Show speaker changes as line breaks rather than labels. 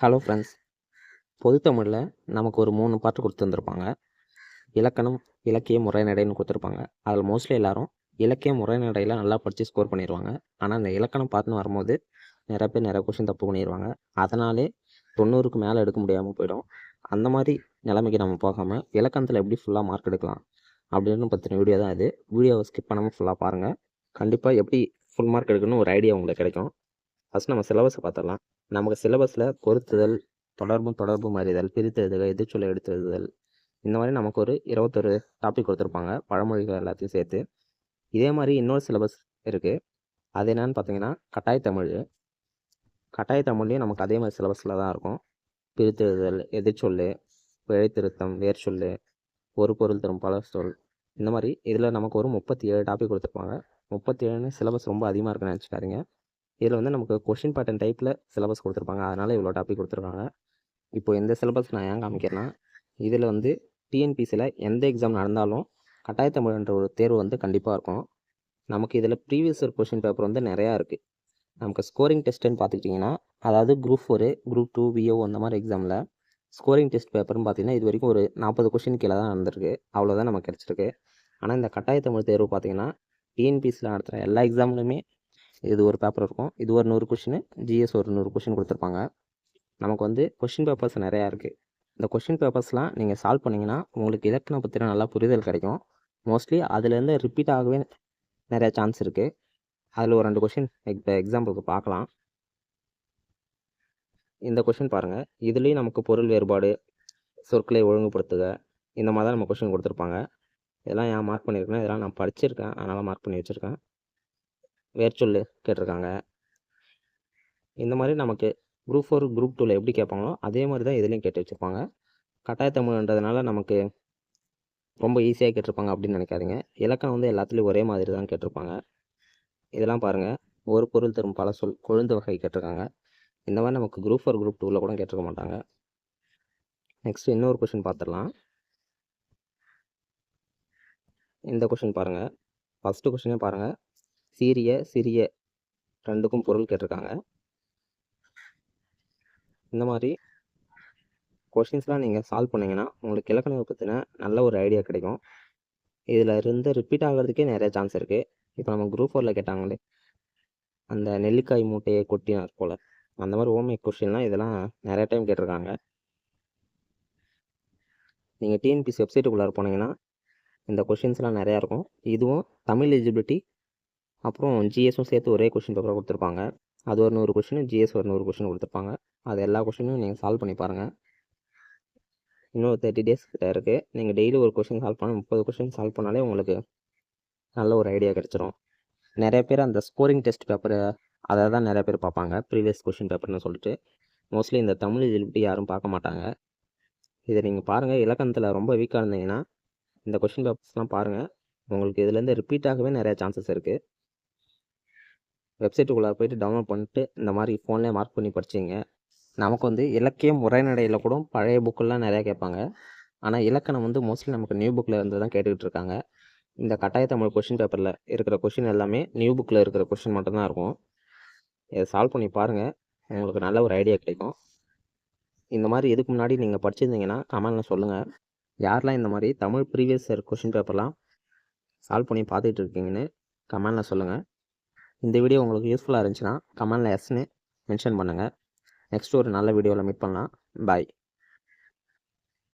Hello friends பொது தமிழில் நமக்கு ஒரு மூணு பாட்டு கொடுத்துருந்துருப்பாங்க இலக்கணம் இலக்கிய முறைநடைன்னு கொடுத்துருப்பாங்க. அதில் மோஸ்ட்லி எல்லாரும் இலக்கிய முறைநடையில் நல்லா படித்து ஸ்கோர் பண்ணிடுவாங்க ஆனால் அந்த இலக்கணம் பார்த்துன்னு வரும்போது நிறைய பேர் நிறைய கொஷின் தப்பு பண்ணிடுவாங்க அதனாலே தொண்ணூறுக்கு மேலே எடுக்க முடியாமல் போயிடும். அந்த மாதிரி நிலைமைக்கு நம்ம போகாமல் இலக்கணத்தில் எப்படி ஃபுல்லாக மார்க் எடுக்கலாம் அப்படின்னு பற்றின வீடியோ தான் இது. வீடியோவை ஸ்கிப் பண்ணாமல் ஃபுல்லாக பாருங்கள் கண்டிப்பாக எப்படி ஃபுல் மார்க் எடுக்கணும்னு ஒரு ஐடியா உங்களுக்கு கிடைக்கும். ஃபஸ்ட் நம்ம சிலபஸை பார்த்துடலாம். நமக்கு சிலபஸில் பொருத்துதல் தொடர்பும் தொடர்பு மாறிதல் பிரித்தெழுதுக எதிர்ச்சொல்லை எடுத்து எழுதுதல் இந்த மாதிரி நமக்கு ஒரு இருபத்தொரு டாபிக் கொடுத்துருப்பாங்க. பழமொழிகள் எல்லாத்தையும் சேர்த்து. இதே மாதிரி இன்னொரு சிலபஸ் இருக்குது அது என்னன்னு பார்த்தீங்கன்னா கட்டாய தமிழ். கட்டாய தமிழ்லேயும் நமக்கு அதே மாதிரி சிலபஸில் தான் இருக்கும். பிரித்தெழுதல் எதிர்ச்சொல் பிழைத்திருத்தம் வேர்ச்சொல் ஒரு பொருள் தரும் பல சொல் இந்த மாதிரி இதில் நமக்கு ஒரு முப்பத்தி ஏழு டாபிக் கொடுத்துருப்பாங்க. முப்பத்தி ஏழுன்னு சிலபஸ் ரொம்ப அதிகமாக இருக்குன்னு நினச்சிக்காதீங்க. இதில் வந்து நமக்கு கொஷின் பேட்டர்ன் டைப்பில் சிலபஸ் கொடுத்துருப்பாங்க. அதனால் இவ்வளோ டாபிக் கொடுத்துருக்காங்க. இப்போ இந்த சிலபஸ் நான் ஏன் காமிக்கிறேன்னா இதில் வந்து டிஎன்பிசியில் எந்த எக்ஸாம் நடந்தாலும் கட்டாய தமிழ்ன்ற ஒரு தேர்வு வந்து கண்டிப்பாக இருக்கும். நமக்கு இதில் ப்ரீவியஸ் இயர் கொஷின் பேப்பர் வந்து நிறையா இருக்குது நமக்கு ஸ்கோரிங் டெஸ்ட்டுன்னு பார்த்துக்கிட்டிங்கன்னா அதாவது group four group two VO அந்த மாதிரி எக்ஸாமில் ஸ்கோரிங் டெஸ்ட் பேப்பர்னு பார்த்தீங்கன்னா இது வரைக்கும் ஒரு நாற்பது கொஷின் கீழே தான் நடந்திருக்கு. அவ்வளோதான் நமக்கு கிடச்சிருக்கு. ஆனால் இந்த கட்டாய தமிழ் தேர்வு பார்த்தீங்கன்னா டிஎன்பிசியில் நடத்துகிற எல்லா எக்ஸாம்லையுமே இது ஒரு பேப்பர் இருக்கும். இது ஒரு நூறு கொஷின் ஜிஎஸ் ஒரு நூறு கொஷின் கொடுத்துருப்பாங்க. நமக்கு வந்து கொஷின் பேப்பர்ஸ் நிறையா இருக்குது இந்த கொஷின் பேப்பர்ஸ்லாம் நீங்கள் சால்வ் பண்ணிங்கன்னா உங்களுக்கு இலக்கணம் பற்றின நல்லா புரிதல் கிடைக்கும். மோஸ்ட்லி அதுலேருந்து ரிப்பீட் ஆகவே நிறையா சான்ஸ் இருக்குது அதில் ஒரு ரெண்டு கொஷின் இப்போ எக்ஸாம்பிளுக்கு பார்க்கலாம். இந்த கொஷின் பாருங்கள் இதுலேயும் நமக்கு பொருள் வேறுபாடு சொற்களை ஒழுங்குபடுத்துக. இந்த மாதிரி தான் நம்ம கொஷின் கொடுத்துருப்பாங்க. இதெல்லாம் ஏன் மார்க் பண்ணியிருக்கேன் இதெல்லாம் நான் படிச்சிருக்கேன். அதனால் மார்க் பண்ணி வச்சுருக்கேன். வேர்ச்சொல் கேட்டிருக்காங்க. இந்த மாதிரி நமக்கு குரூப் ஃபோர் குரூப் டூவில் எப்படி கேட்பாங்களோ அதே மாதிரி தான் இதுலேயும் கேட்டு வச்சுருப்பாங்க. கட்டாய தமிழ்ன்றதுனால நமக்கு ரொம்ப ஈஸியாக கேட்டிருப்பாங்க அப்படின்னு நினைக்காதீங்க. இலக்கணம் வந்து எல்லாத்துலேயும் ஒரே மாதிரி தான் கேட்டிருப்பாங்க. இதெல்லாம் பாருங்கள் ஒரு பொருள் தரும் பல சொல் கொழுந்து வகை கேட்டிருக்காங்க. இந்த மாதிரி நமக்கு குரூப் ஃபோர் குரூப் டூவில் கூட கேட்டிருக்க மாட்டாங்க. நெக்ஸ்ட் இன்னொரு கொஷின் பார்த்துடலாம். இந்த கொஷின் பாருங்கள் ஃபஸ்ட்டு கொஷினே பாருங்கள் சீரிய சிறிய ரெண்டுக்கும் பொருள் கேட்டிருக்காங்க. இந்த மாதிரி கொஷின்ஸ்லாம் நீங்கள் சால்வ் பண்ணிங்கன்னா உங்களுக்கு இலக்கணம் பற்றின நல்ல ஒரு ஐடியா கிடைக்கும். இதில் இருந்து ரிப்பீட் ஆகிறதுக்கே நிறைய சான்ஸ் இருக்குது இப்போ நம்ம குரூப் ஃபோரில் கேட்டாங்களே அந்த நெல்லிக்காய் மூட்டையை கொட்டினார் போல். அந்த மாதிரி ஓமே கொஷின்லாம் இதெல்லாம் நிறைய டைம் கேட்டிருக்காங்க. நீங்கள் டிஎன்பிசி வெப்சைட்டுக்குள்ளார போனீங்கன்னா இந்த கொஷின்ஸ்லாம் நிறையா இருக்கும். இதுவும் தமிழ் எலிஜிபிலிட்டி அப்புறம் ஜிஎஸும் சேர்த்து ஒரே கொஷின் பேப்பராக கொடுத்துருப்பாங்க. அது ஒரு நூறு கொஷின் ஜிஎஸ் ஒரு நூறு கொஷின் கொடுத்துருப்பாங்க. அது எல்லா கொஷினும் நீங்கள் சால்வ் பண்ணி பாருங்கள் இன்னொரு தேர்ட்டி டேஸ் கிட்ட இருக்குது நீங்கள் டெய்லி ஒரு கொஷின் சால்வ் பண்ண முப்பது கொஷின் சால்வ் பண்ணாலே உங்களுக்கு நல்ல ஒரு ஐடியா கிடச்சிரும். நிறைய பேர் அந்த ஸ்கோரிங் டெஸ்ட் பேப்பரை அதை தான் நிறைய பேர் பார்ப்பாங்க. ப்ரீவியஸ் கொஷின் பேப்பர்னு சொல்லிட்டு. மோஸ்ட்லி இந்த தமிழ் எலிஜிபிலிட்டி யாரும் பார்க்க மாட்டாங்க. இதை நீங்கள் பாருங்கள் இலக்கணத்தில் ரொம்ப வீக்காக இருந்தீங்கன்னா இந்த கொஷின் பேப்பர்ஸ்லாம் பாருங்கள் உங்களுக்கு இதுலேருந்து ரிப்பீட் ஆகவே நிறையா சான்சஸ் இருக்குது வெப்சைட்டுக்குள்ளே போய்ட்டு டவுன்லோட் பண்ணிட்டு இந்த மாதிரி ஃபோன்லேயே மார்க் பண்ணி படிச்சிங்க. நமக்கு வந்து இலக்கியம் உரைநடையில் கூட பழைய புக்கெல்லாம் நிறையா கேட்பாங்க. ஆனால் இலக்கணம் வந்து மோஸ்ட்லி நமக்கு நியூ புக்கில் இருந்து தான் கேட்டுக்கிட்டு இருக்காங்க. இந்த கட்டாய தமிழ் கொஷின் பேப்பரில் இருக்கிற கொஷின் எல்லாமே நியூ புக்கில் இருக்கிற கொஷின் மட்டும்தான் இருக்கும். இதை சால்வ் பண்ணி பாருங்கள் உங்களுக்கு நல்ல ஒரு ஐடியா கிடைக்கும். இந்த மாதிரி இதுக்கு முன்னாடி நீங்கள் படிச்சிருந்தீங்கன்னா கமெண்டில் சொல்லுங்கள் யாரெல்லாம் இந்த மாதிரி தமிழ் ப்ரீவியஸ் இயர் கொஷின் பேப்பர்லாம் சால்வ் பண்ணி பார்த்துட்டு இருக்கீங்கன்னு கமெண்டில் சொல்லுங்கள் இந்த வீடியோ உங்களுக்கு யூஸ்ஃபுல்லாக இருந்துச்சுன்னா கமெண்டில் எஸ்ன்னு மென்ஷன் பண்ணுங்கள் நெக்ஸ்ட் ஒரு நல்ல வீடியோவில் மீட் பண்ணலாம். பாய்